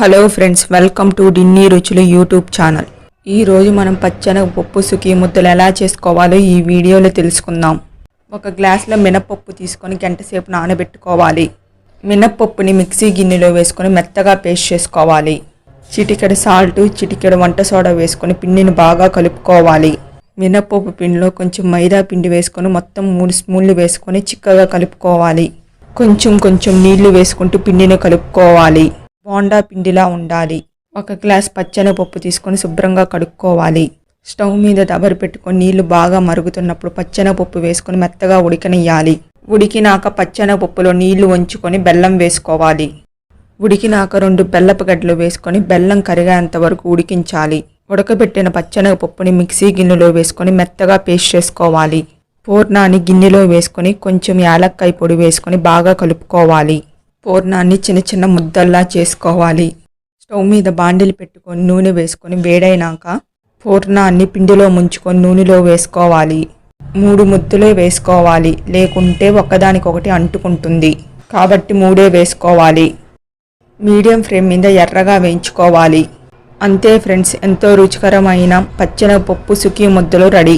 Hello friends welcome to Dinni రుచులు YouTube channel ఈరోజు మనం పచ్చనగ పప్పు సుఖీ ముద్దలు ఎలా చేసుకోవాలో ఈ వీడియోలో తెలుసుకుందాం. ఒక గ్లాసులో మినపప్పు తీసుకొని గంట సేపు నానబెట్టుకోవాలి. మినపప్పుని మిక్సీ గిన్నెలో వేసుకొని మెత్తగా పేస్ట్ చేసుకోవాలి. చిటికెడు సాల్ట్ చిటికెడు వంట సోడా వేసుకొని పిండిని బాగా కలుపుకోవాలి. మినపప్పు పిండిలో కొంచెం మైదా పిండి వేసుకొని మొత్తం మూడు స్పూన్లు వేసుకొని చిక్కగా కలుపుకోవాలి. కొంచెం కొంచెం నీళ్ళు వేసుకుంటూ పిండిని కలుపుకోవాలి. బోండా పిండిలా ఉండాలి. ఒక గ్లాస్ పచ్చనపప్పు తీసుకొని శుభ్రంగా కడుక్కోవాలి. స్టవ్ మీద దబరు పెట్టుకొని నీళ్ళు బాగా మరుగుతున్నప్పుడు పచ్చనపప్పు వేసుకొని మెత్తగా ఉడికనియాలి ఉడికినాక పచ్చనపప్పులో నీళ్ళు వంచుకొని బెల్లం వేసుకోవాలి. ఉడికినాక రెండు బెల్లపు గడ్డలు వేసుకొని బెల్లం కరిగేంత వరకు ఉడికించాలి. ఉడకబెట్టిన పచ్చని పప్పుని మిక్సీ గిన్నెలో వేసుకొని మెత్తగా పేస్ట్ చేసుకోవాలి. పూర్ణాన్ని గిన్నెలో వేసుకొని కొంచెం యాలక్కాయ పొడి వేసుకొని బాగా కలుపుకోవాలి. పూర్ణాన్ని చిన్న చిన్న ముద్దల్లా చేసుకోవాలి. స్టవ్ మీద బాండిలు పెట్టుకొని నూనె వేసుకొని వేడైనాక పూర్ణాన్ని పిండిలో ముంచుకొని నూనెలో వేసుకోవాలి. మూడు ముద్దులే వేసుకోవాలి. లేకుంటే ఒకదానికొకటి అంటుకుంటుంది. కాబట్టి మూడే వేసుకోవాలి. మీడియం ఫ్లేమ్ మీద ఎర్రగా వేయించుకోవాలి. అంతే ఫ్రెండ్స్ ఎంతో రుచికరమైన పచ్చనపప్పు సుఖీ ముద్దలు రెడీ.